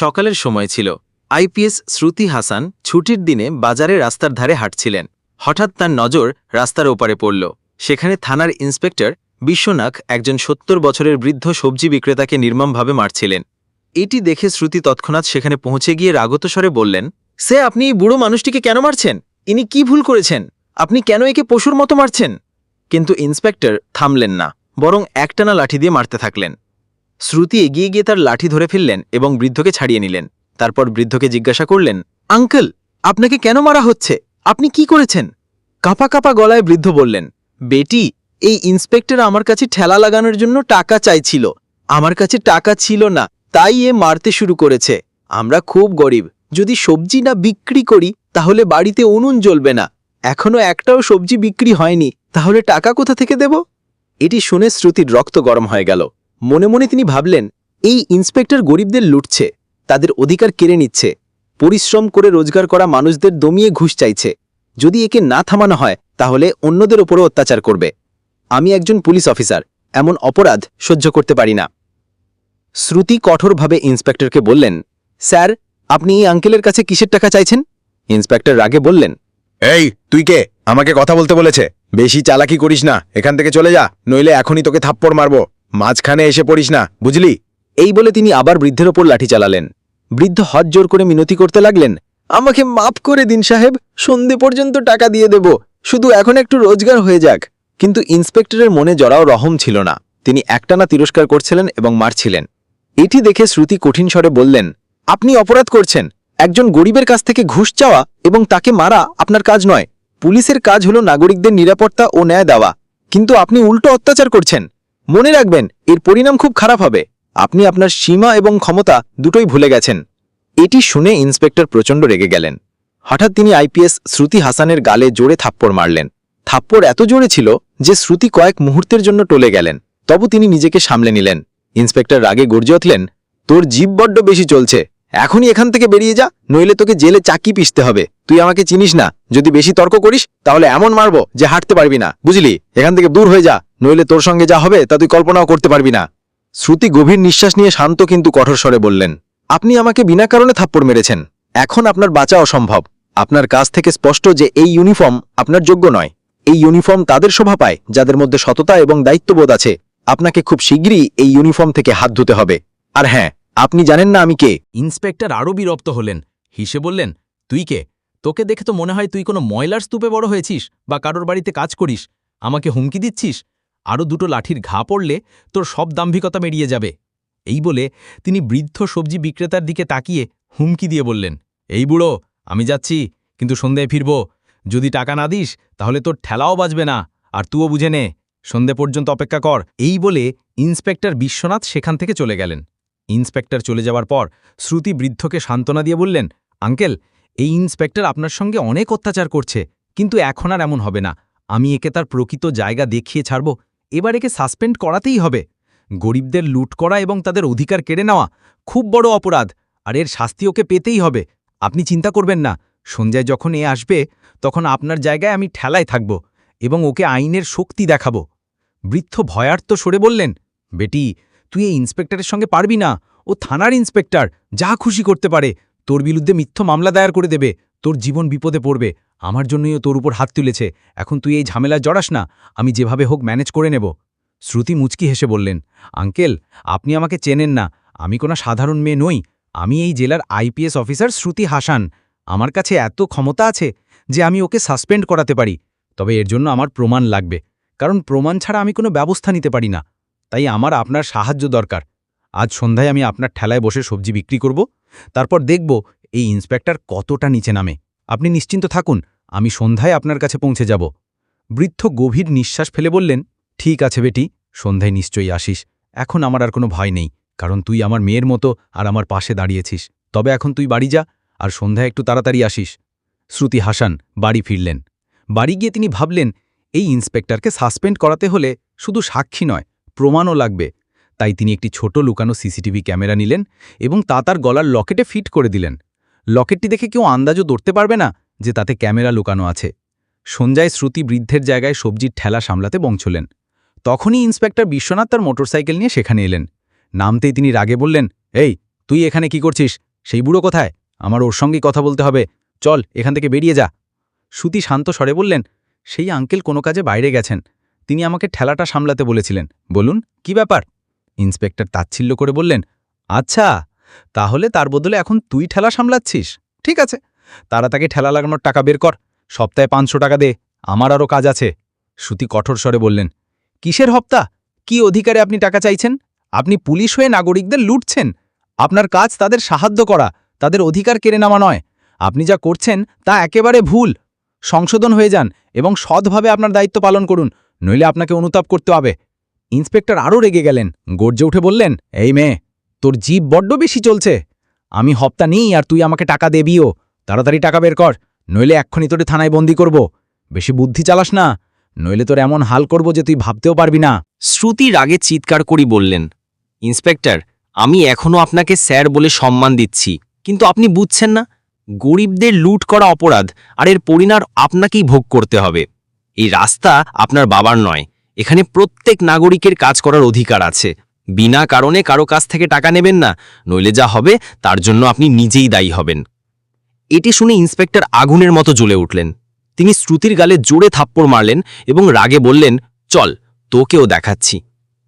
সকালের সময় ছিল। আইপিএস শ্রুতি হাসান ছুটির দিনে বাজারে রাস্তার ধারে হাঁটছিলেন। হঠাৎ তার নজর রাস্তার ওপারে পড়ল। সেখানে থানার ইন্সপেক্টর বিশ্বনাথ একজন সত্তর বছরের বৃদ্ধ সবজি বিক্রেতাকে নির্মমভাবে মারছিলেন। এটি দেখে শ্রুতি তৎক্ষণাৎ সেখানে পৌঁছে গিয়ে রাগত স্বরে বললেন, সে আপনি এই বুড়ো মানুষটিকে কেন মারছেন? ইনি কি ভুল করেছেন? আপনি কেন একে পশুর মতো মারছেন? কিন্তু ইন্সপেক্টর থামলেন না, বরং একটানা লাঠি দিয়ে মারতে থাকলেন। শ্রুতি এগিয়ে গিয়ে তার লাঠি ধরে ফেললেন এবং বৃদ্ধকে ছাড়িয়ে নিলেন। তারপর বৃদ্ধকে জিজ্ঞাসা করলেন, আঙ্কেল, আপনাকে কেন মারা হচ্ছে? আপনি কি করেছেন? কাঁপা কাঁপা গলায় বৃদ্ধ বললেন, বেটি, এই ইন্সপেক্টর আমার কাছে ঠেলা লাগানোর জন্য টাকা চাইছিল। আমার কাছে টাকা ছিল না, তাই এ মারতে শুরু করেছে। আমরা খুব গরিব, যদি সবজি না বিক্রি করি, তাহলে বাড়িতে উনুন জ্বলবে না। এখনও একটাও সবজি বিক্রি হয়নি, তাহলে টাকা কোথা থেকে দেব? এটি শুনে শ্রুতির রক্ত গরম হয়ে গেল। মনে মনে তিনি ভাবলেন, এই ইন্সপেক্টর গরিবদের লুটছে, তাদের অধিকার কেড়ে নিচ্ছে, পরিশ্রম করে রোজগার করা মানুষদের দমিয়ে ঘুষ চাইছে। যদি একে না থামানো হয়, তাহলে অন্যদের ওপরও অত্যাচার করবে। আমি একজন পুলিশ অফিসার, এমন অপরাধ সহ্য করতে পারি না। শ্রুতি কঠোরভাবে ইন্সপেক্টরকে বললেন, স্যার, আপনি এই আঙ্কেলের কাছে কিসের টাকা চাইছেন? ইন্সপেক্টর রাগে বললেন, এই, তুই কে? আমাকে কথা বলতে বলেছে। বেশি চালাকি করিস না, এখান থেকে চলে যা, নইলে এখনই তোকে থাপ্পড় মারবো। মাঝখানে এসে পড়িস না, বুঝলি? এই বলে তিনি আবার বৃদ্ধের ওপর লাঠি চালালেন। বৃদ্ধ হজ জোর করে মিনতি করতে লাগলেন, আমাকে মাফ করে দিন সাহেব, সন্ধে পর্যন্ত টাকা দিয়ে দেব, শুধু এখন একটু রোজগার হয়ে যাক। কিন্তু ইন্সপেক্টরের মনে জড়াও রহম ছিল না। তিনি একটানা তিরস্কার করছিলেন এবং মারছিলেন। এটি দেখে শ্রুতি কঠিন স্বরে বললেন, আপনি অপরাধ করছেন। একজন গরিবের কাছ থেকে ঘুষ চাওয়া এবং তাকে মারা আপনার কাজ নয়। পুলিশের কাজ হল নাগরিকদের নিরাপত্তা ও ন্যায় দেওয়া। কিন্তু আপনি উল্টো অত্যাচার করছেন। মনে রাখবেন, এর পরিণাম খুব খারাপ হবে। আপনি আপনার সীমা এবং ক্ষমতা দুটোই ভুলে গেছেন। এটি শুনে ইন্সপেক্টর প্রচণ্ড রেগে গেলেন। হঠাৎ তিনি আইপিএস শ্রুতি হাসানের গালে জোরে থাপ্পড় মারলেন। থাপ্পড় এত জোরে ছিল যে শ্রুতি কয়েক মুহূর্তের জন্য টলে গেলেন। তবু তিনি নিজেকে সামলে নিলেন। ইন্সপেক্টর রাগে গর্জে উঠলেন, তোর জীব বড্ড বেশি চলছে। এখনই এখান থেকে বেরিয়ে যা, নইলে তোকে জেলে চাকি পিষতে হবে। তুই আমাকে চিনিস না, যদি বেশি তর্ক করিস, তাহলে এমন মারবো যে হাঁটতে পারবি না, বুঝলি? এখান থেকে দূর হয়ে যা, নইলে তোর সঙ্গে যা হবে, তা তুই কল্পনাও করতে পারবি না। শ্রুতি গভীর নিঃশ্বাস নিয়ে শান্ত কিন্তু কঠোর স্বরে বললেন, আপনি আমাকে বিনা কারণে থাপ্পড় মেরেছেন। এখন আপনার বাঁচা অসম্ভব। আপনার কাছ থেকে স্পষ্ট যে এই ইউনিফর্ম আপনার যোগ্য নয়। এই ইউনিফর্ম তাদের শোভা পায়, যাদের মধ্যে সততা এবং দায়িত্ববোধ আছে। আপনাকে খুব শীঘ্রই এই ইউনিফর্ম থেকে হাত ধুতে হবে। আর হ্যাঁ আপনি জানেন না আমি কে? ইন্সপেক্টর আরও বিরক্ত হলেন। হিসে বললেন, তুই কে? তোকে দেখে তো মনে হয় তুই কোনো ময়লার স্তূপে বড় হয়েছিস বা কারোর বাড়িতে কাজ করিস। আমাকে হুমকি দিচ্ছিস? আরও দুটো লাঠির ঘা পড়লে তোর সব দাম্ভিকতা মেরিয়ে যাবে। এই বলে তিনি বৃদ্ধ সবজি বিক্রেতার দিকে তাকিয়ে হুমকি দিয়ে বললেন, এই বুড়ো, আমি যাচ্ছি, কিন্তু সন্ধ্যায় ফিরব। যদি টাকা না দিস, তাহলে তোর ঠেলাও বাজবে না, আর তুও বুঝে নে। সন্ধে পর্যন্ত অপেক্ষা কর। এই বলে ইন্সপেক্টর বিশ্বনাথ সেখান থেকে চলে গেলেন। ইন্সপেক্টর চলে যাওয়ার পর শ্রুতি বৃদ্ধকে সান্ত্বনা দিয়ে বললেন, আঙ্কেল, এই ইন্সপেক্টর আপনার সঙ্গে অনেক অত্যাচার করছে, কিন্তু এখন আর এমন হবে না। আমি একে তার প্রকৃত জায়গা দেখিয়ে ছাড়ব। এবার একে সাসপেন্ড করাতেই হবে। গরিবদের লুট করা এবং তাদের অধিকার কেড়ে নেওয়া খুব বড় অপরাধ, আর এর শাস্তি ওকে পেতেই হবে। আপনি চিন্তা করবেন না। সন্ধ্যায় যখন এ আসবে, তখন আপনার জায়গায় আমি ঠেলায় থাকব এবং ওকে আইনের শক্তি দেখাব। বৃদ্ধ ভয়ার্ত সরে বললেন, বেটি তুই এই ইন্সপেক্টরের সঙ্গে পারবি না। ও থানার ইন্সপেক্টর, যা খুশি করতে পারে। তোর বিরুদ্ধে মিথ্য মামলা দায়ের করে দেবে। তোর জীবন বিপদে পড়বে। আমার জন্যই তোর উপর হাত তুলেছে। এখন তুই এই ঝামেলা জড়াস না। আমি যেভাবে হোক ম্যানেজ করে নেব। শ্রুতি মুচকি হেসে বললেন, আঙ্কেল, আপনি আমাকে চেনেন না। আমি কোনো সাধারণ মেয়ে নই। আমি এই জেলার আইপিএস অফিসার শ্রুতি হাসান। আমার কাছে এত ক্ষমতা আছে যে আমি ওকে সাসপেন্ড করাতে পারি। তবে এর জন্য আমার প্রমাণ লাগবে। কারণ প্রমাণ ছাড়া আমি কোনো ব্যবস্থা নিতে পারি না। তাই আমার আপনার সাহায্য দরকার। আজ সন্ধ্যায় আমি আপনার ঠেলায় বসে সবজি বিক্রি করব, তারপর দেখব এই ইন্সপেক্টর কতটা নিচে নামে। আপনি নিশ্চিন্ত থাকুন, আমি সন্ধ্যায় আপনার কাছে পৌঁছে যাব। বৃদ্ধ গভীর নিঃশ্বাস ফেলে বললেন, ঠিক আছে বেটি, সন্ধ্যায় নিশ্চয়ই আসিস। এখন আমার আর কোনো ভয় নেই, কারণ তুই আমার মেয়ের মতো আর আমার পাশে দাঁড়িয়েছিস। তবে এখন তুই বাড়ি যা, আর সন্ধ্যায় একটু তাড়াতাড়ি আসিস। শ্রুতি হাসান বাড়ি ফিরলেন। বাড়ি গিয়ে তিনি ভাবলেন, এই ইন্সপেক্টরকে সাসপেন্ড করাতে হলে শুধু সাক্ষী নয় প্রমাণও লাগবে। তাই তিনি একটি ছোট লুকানো সিসিটিভি ক্যামেরা নিলেন এবং তা তার গলার লকেটে ফিট করে দিলেন। লকেটটি দেখে কেউ আন্দাজও ধরতে পারবে না যে তাতে ক্যামেরা লুকানো আছে। সঞ্জয় শ্রুতি বৃদ্ধের জায়গায় সবজির ঠেলা সামলাতে পৌঁছলেন তখনই ইন্সপেক্টর বিশ্বনাথ তার মোটরসাইকেল নিয়ে সেখানে এলেন। নামতেই তিনি রাগে বললেন, এই, তুই এখানে কি করছিস? সেই বুড়ো কোথায়? আমার ওর সঙ্গেই কথা বলতে হবে। চল, এখান থেকে বেরিয়ে যা। শ্রুতি শান্ত স্বরে বললেন, সেই আঙ্কেল কোনো কাজে বাইরে গেছেন। তিনি আমাকে ঠেলাটা সামলাতে বলেছিলেন। বলুন, কি ব্যাপার? ইন্সপেক্টর তাচ্ছিল্য করে বললেন আচ্ছা তাহলে তার বদলে এখন তুই ঠেলা সামলাচ্ছিস। ঠিক আছে, তারা তাকে ঠেলা লাগানোর টাকা বের কর, সপ্তাহে পাঁচশো টাকা দে, আমার আরও কাজ আছে। শ্রুতি কঠোর স্বরে বললেন, কিসের হপ্তা? কি অধিকারে আপনি টাকা চাইছেন? আপনি পুলিশ হয়ে নাগরিকদের লুটছেন। আপনার কাজ তাদের সাহায্য করা, তাদের অধিকার কেড়ে নেওয়া নয়। আপনি যা করছেন তা একেবারে ভুল। সংশোধন হয়ে যান এবং সৎভাবে আপনার দায়িত্ব পালন করুন। নইলে আপনাকে অনুতাপ করতে হবে। ইন্সপেক্টর আরও রেগে গেলেন, গর্জে উঠে বললেন, এই মেয়ে, তোর জীব বড্ড বেশি চলছে। আমি হপ্তা নিই আর তুই আমাকে টাকা দেবিও তাড়াতাড়ি টাকা বের কর, নইলে এক্ষুনি তোরে থানায় বন্দি করব। বেশি বুদ্ধি চালাস না, নইলে তোর এমন হাল করব যে তুই ভাবতেও পারবি না। শ্রুতি রাগে চিৎকার করি বললেন, ইন্সপেক্টর, আমি এখনও আপনাকে স্যার বলে সম্মান দিচ্ছি, কিন্তু আপনি বুঝছেন না, গরিবদের লুট করা অপরাধ আর এর পরিণাম আপনাকেই ভোগ করতে হবে। এই রাস্তা আপনার বাবার নয়। এখানে প্রত্যেক নাগরিকের কাজ করার অধিকার আছে। বিনা কারণে কারও কাছ থেকে টাকা নেবেন না। নইলে যা হবে, তার জন্য আপনি নিজেই দায়ী হবেন। এটি শুনে ইন্সপেক্টর আগুনের মতো জ্বলে উঠলেন। তিনি শ্রুতির গালে জোরে থাপ্পড় মারলেন এবং রাগে বললেন, চল, তোকেও দেখাচ্ছি।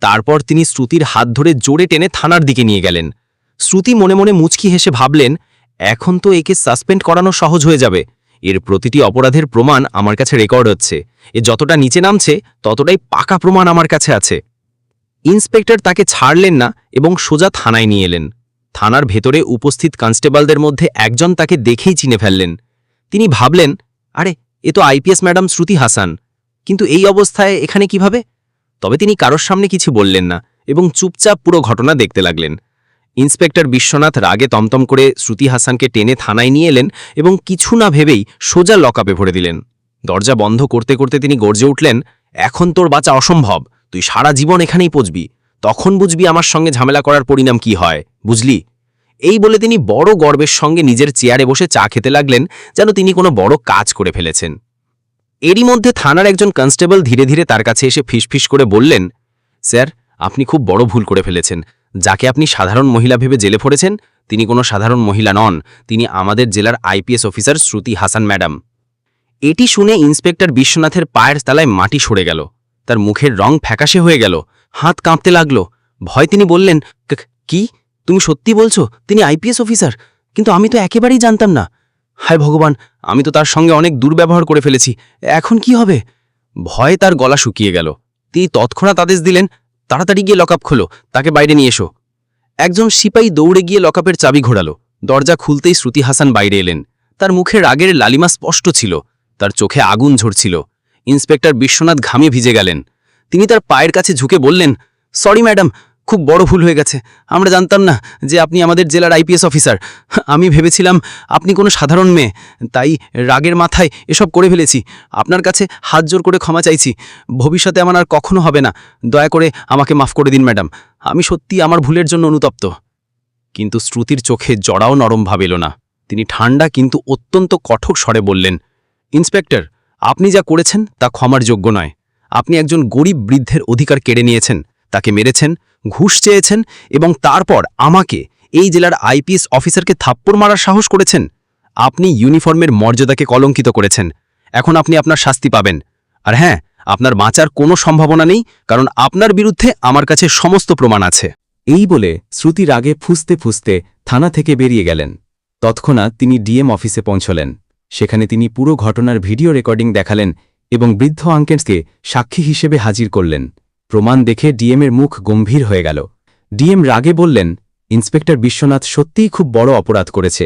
তারপর তিনি শ্রুতির হাত ধরে জোরে টেনে থানার দিকে নিয়ে গেলেন। শ্রুতি মনে মনে মুচকি হেসে ভাবলেন, এখন তো একে সাসপেন্ড করানো সহজ হয়ে যাবে। এর প্রতিটি অপরাধের প্রমাণ আমার কাছে রেকর্ড হচ্ছে। এ যতটা নিচে নামছে, ততটাই পাকা প্রমাণ আমার কাছে আছে। ইন্সপেক্টর তাকে ছাড়লেন না এবং সোজা থানায় নিয়ে এলেন। থানার ভেতরে উপস্থিত কনস্টেবলদের মধ্যে একজন তাকে দেখেই চিনে ফেললেন। তিনি ভাবলেন, আরে, এ তো আইপিএস ম্যাডাম শ্রুতি হাসান। কিন্তু এই অবস্থায় এখানে কীভাবে? তবে তিনি কারোর সামনে কিছু বললেন না এবং চুপচাপ পুরো ঘটনা দেখতে লাগলেন। ইন্সপেক্টর বিশ্বনাথ রাগে তমতম করে শ্রুতি হাসানকে টেনে থানায় নিয়ে এলেন এবং কিছু না ভেবেই সোজা লকআপে ভরে দিলেন। দরজা বন্ধ করতে করতে তিনি গর্জে উঠলেন, এখন তোর বাঁচা অসম্ভব, তুই সারা জীবন এখানেই পচবি। তখন বুঝবি আমার সঙ্গে ঝামেলা করার পরিণাম কি হয়, বুঝলি? এই বলে তিনি বড় গর্বের সঙ্গে নিজের চেয়ারে বসে চা খেতে লাগলেন, যেন তিনি কোনো বড় কাজ করে ফেলেছেন। এরই মধ্যে থানার একজন কনস্টেবল ধীরে ধীরে তার কাছে এসে ফিসফিস করে বললেন, স্যার, আপনি খুব বড় ভুল করে ফেলেছেন। যাকে আপনি সাধারণ মহিলা ভেবে জেলে পড়েছেন, তিনি কোনো সাধারণ মহিলা নন, তিনি আমাদের জেলার IPS officer Shruti Hasan, madam. এটি শুনে ইন্সপেক্টর বিশ্বনাথের পায়ের তলায় মাটি সরে গেল। তার মুখের রং ফ্যাকাশে হয়ে গেল, হাত কাঁপতে লাগল। ভয় তিনি বললেন, কি তুমি সত্যি বলছো, তিনি আইপিএস অফিসার? কিন্তু আমি তো একেবারেই জানতাম না। হায় ভগবান, আমি তো তার সঙ্গে অনেক দুর্ব্যবহার করে ফেলেছি, এখন কি হবে? ভয়ে তার গলা শুকিয়ে গেল। তিনি তৎক্ষণাৎ আদেশ দিলেন তাড়াতাড়ি গিয়ে লকআপ খোলো, তাকে বাইরে নিয়ে এসো। একজন সিপাই দৌড়ে গিয়ে লকআপের চাবি ঘোরালো। দরজা খুলতেই শ্রুতি হাসান বাইরে এলেন। তার মুখে রাগের লালিমা স্পষ্ট ছিল, তার চোখে আগুন ঝরছিল। ইন্সপেক্টর বিশ্বনাথ ঘামে ভিজে গেলেন। তিনি তার পায়ের কাছে ঝুঁকে বললেন, সরি ম্যাডাম খুব বড় ভুল হয়ে গেছে। আমরা জানতাম না যে আপনি আমাদের জেলার আইপিএস অফিসার। আমি ভেবেছিলাম আপনি কোনো সাধারণ মেয়ে, তাই রাগের মাথায় এসব করে ফেলেছি। আপনার কাছে হাত জোর করে ক্ষমা চাইছি। ভবিষ্যতে আমার আর কখনো হবে না। দয়া করে আমাকে মাফ করে দিন, ম্যাডাম। আমি সত্যি আমার ভুলের জন্য অনুতপ্ত। কিন্তু শ্রুতির চোখে জড়াও নরম ভাব এলো না। তিনি ঠান্ডা কিন্তু অত্যন্ত কঠোর স্বরে বললেন, ইন্সপেক্টর, আপনি যা করেছেন তা ক্ষমার যোগ্য নয়। আপনি একজন গরিব বৃদ্ধের অধিকার কেড়ে নিয়েছেন। তাকে মেরেছেন ঘুষ চেয়েছেন এবং তারপর আমাকে এই জেলার আইপিএস অফিসারকে থাপ্পড় মারার সাহস করেছেন? আপনি ইউনিফর্মের মর্যাদাকে কলঙ্কিত করেছেন। এখন আপনি আপনার শাস্তি পাবেন। আর হ্যাঁ আপনার বাঁচার কোনো সম্ভাবনা নেই, কারণ আপনার বিরুদ্ধে আমার কাছে সমস্ত প্রমাণ আছে। এই বলে শ্রুতি রাগে ফুসতে ফুসতে থানা থেকে বেরিয়ে গেলেন। তৎক্ষণাৎ তিনি ডিএম অফিসে পৌঁছলেন। সেখানে তিনি পুরো ঘটনার ভিডিও রেকর্ডিং দেখালেন এবং বৃদ্ধ আঙ্কেন্সকে সাক্ষী হিসেবে হাজির করলেন। প্রমাণ দেখে ডিএমের মুখ গম্ভীর হয়ে গেল। ডিএম রাগে বললেন, ইন্সপেক্টর বিশ্বনাথ সত্যিই খুব বড় অপরাধ করেছে।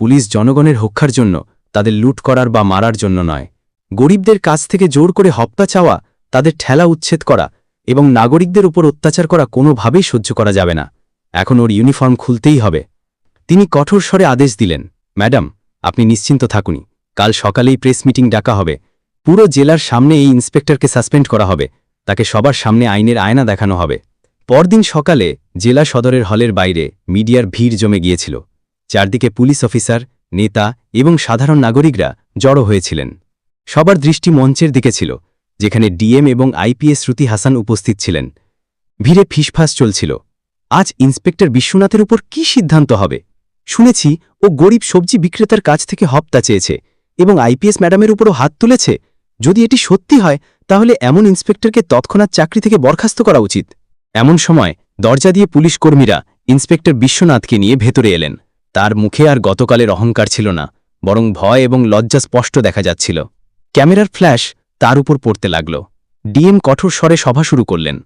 পুলিশ জনগণের হক্ষার জন্য, তাদের লুট করার বা মারার জন্য নয়। গরিবদের কাছ থেকে জোর করে হপ্তা চাওয়া, তাদের ঠেলা উচ্ছেদ করা এবং নাগরিকদের উপর অত্যাচার করা কোনোভাবেই সহ্য করা যাবে না। এখন ওর ইউনিফর্ম খুলতেই হবে। তিনি কঠোর স্বরে আদেশ দিলেন, ম্যাডাম, আপনি নিশ্চিন্ত থাকুনি কাল সকালেই প্রেস মিটিং ডাকা হবে। পুরো জেলার সামনে এই ইন্সপেক্টরকে সাসপেন্ড করা হবে। তাকে সবার সামনে আইনের আয়না দেখানো হবে। পরদিন সকালে জেলা সদরের হলের বাইরে মিডিয়ার ভিড় জমে গিয়েছিল। চারদিকে পুলিশ অফিসার, নেতা এবং সাধারণ নাগরিকরা জড়ো হয়েছিলেন। সবার দৃষ্টি মঞ্চের দিকে ছিল, যেখানে ডিএম এবং আইপিএস শ্রুতি হাসান উপস্থিত ছিলেন। ভিড়ে ফিসফাস চলছিল। আজ ইন্সপেক্টর বিশ্বনাথের উপর কি সিদ্ধান্ত হবে? শুনেছি ও গরিব সবজি বিক্রেতার কাছ থেকে হপ্তা চেয়েছে এবং আইপিএস ম্যাডামের উপরও হাত তুলেছে। যদি এটি সত্যি হয়, তাহলে এমন ইন্সপেক্টরকে তৎক্ষণাৎ চাকরি থেকে বরখাস্ত করা উচিত। এমন সময় দরজা দিয়ে পুলিশ কর্মীরা ইন্সপেক্টর বিশ্বনাথকে নিয়ে ভেতরে এলেন। তার মুখে আর গতকালের অহংকার ছিল না, বরং ভয় এবং লজ্জা স্পষ্ট দেখা যাচ্ছিল। ক্যামেরার ফ্ল্যাশ তার উপর পড়তে লাগল। ডিএম কঠোর স্বরে সভা শুরু করলেন।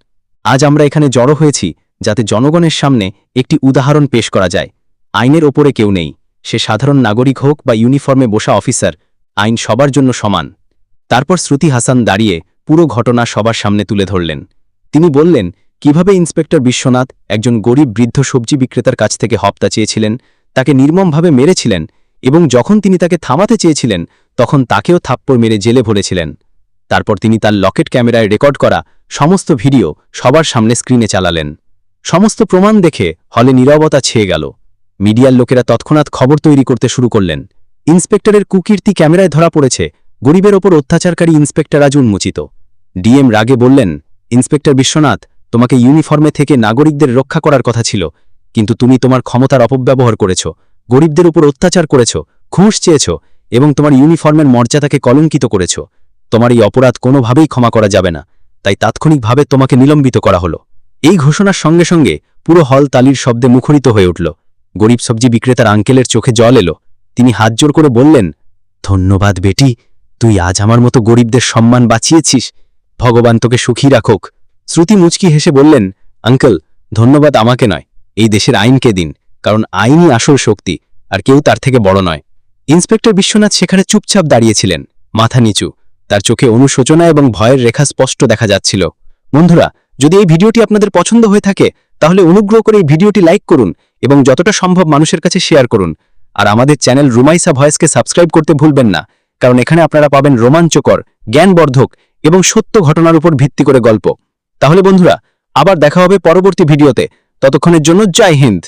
আজ আমরা এখানে জড়ো হয়েছি যাতে জনগণের সামনে একটি উদাহরণ পেশ করা যায়। আইনের ওপরে কেউ নেই। সে সাধারণ নাগরিক হোক বা ইউনিফর্মে বসা অফিসার, আইন সবার জন্য সমান। তারপর শ্রুতি হাসান দাঁড়িয়ে পুরো ঘটনা সবার সামনে তুলে ধরলেন। তিনি বললেন, কীভাবে ইন্সপেক্টর বিশ্বনাথ একজন গরিব বৃদ্ধ সবজি বিক্রেতার কাছ থেকে হপ্তা চেয়েছিলেন, তাকে নির্মমভাবে মেরেছিলেন এবং যখন তিনি তাকে থামাতে চেয়েছিলেন, তখন তাকেও থাপ্পড় মেরে জেলে ভরেছিলেন। তারপর তিনি তার লকেট ক্যামেরায় রেকর্ড করা সমস্ত ভিডিও সবার সামনে স্ক্রিনে চালালেন। সমস্ত প্রমাণ দেখে হলে নীরবতা ছেয়ে গেল। মিডিয়ার লোকেরা তৎক্ষণাৎ খবর তৈরি করতে শুরু করলেন। ইন্সপেক্টরের কুকীর্তি ক্যামেরায় ধরা পড়েছে গরিবের ওপর অত্যাচারকারী ইন্সপেক্টর আজ উন্মোচিত। ডিএম রাগে বললেন, ইন্সপেক্টর বিশ্বনাথ, তোমাকে ইউনিফর্মে থেকে নাগরিকদের রক্ষা করার কথা ছিল, কিন্তু তুমি তোমার ক্ষমতার অপব্যবহার করেছ, গরিবদের উপর অত্যাচার করেছ, ঘুষ চেয়েছ এবং তোমার ইউনিফর্মের মর্যাদাকে কলঙ্কিত করেছ। তোমার এই অপরাধ কোনোভাবেই ক্ষমা করা যাবে না, তাই তাৎক্ষণিকভাবে তোমাকে নিলম্বিত করা হলো। এই ঘোষণার সঙ্গে সঙ্গে পুরো হল তালির শব্দে মুখরিত হয়ে উঠল। গরিব সবজি বিক্রেতার আঙ্কেলের চোখে জল এলো। তিনি হাত জোর করে বললেন, ধন্যবাদ বেটি তুই আজ আমার মতো গরিবদের সম্মান বাঁচিয়েছিস? ভগবান তোকে সুখী রাখুক। শ্রুতি মুচকি হেসে বললেন, আঙ্কেল, ধন্যবাদ আমাকে নয়। এই দেশের আইনকে দিন, কারণ আইনই আসল শক্তি, আর কেউ তার থেকে বড় নয়। ইন্সপেক্টর বিশ্বনাথ সেখানে চুপচাপ দাঁড়িয়েছিলেন, মাথা নিচু। তার চোখে অনুশোচনা এবং ভয়ের রেখা স্পষ্ট দেখা যাচ্ছিল। বন্ধুরা, যদি এই ভিডিওটি আপনাদের পছন্দ হয়ে থাকে, তাহলে অনুগ্রহ করে এই ভিডিওটি লাইক করুন এবং যতটা সম্ভব মানুষের কাছে শেয়ার করুন। আর আমাদের চ্যানেল রুমাইসা ভয়েসকে সাবস্ক্রাইব করতে ভুলবেন না। কারণ এখানে আপনারা পাবেন রোমাঞ্চকর, জ্ঞানবর্ধক এবং সত্য ঘটনার উপর ভিত্তি করে গল্প। তাহলে বন্ধুরা, আবার দেখা হবে পরবর্তী ভিডিওতে। ততক্ষণের জন্য জয় হিন্দ।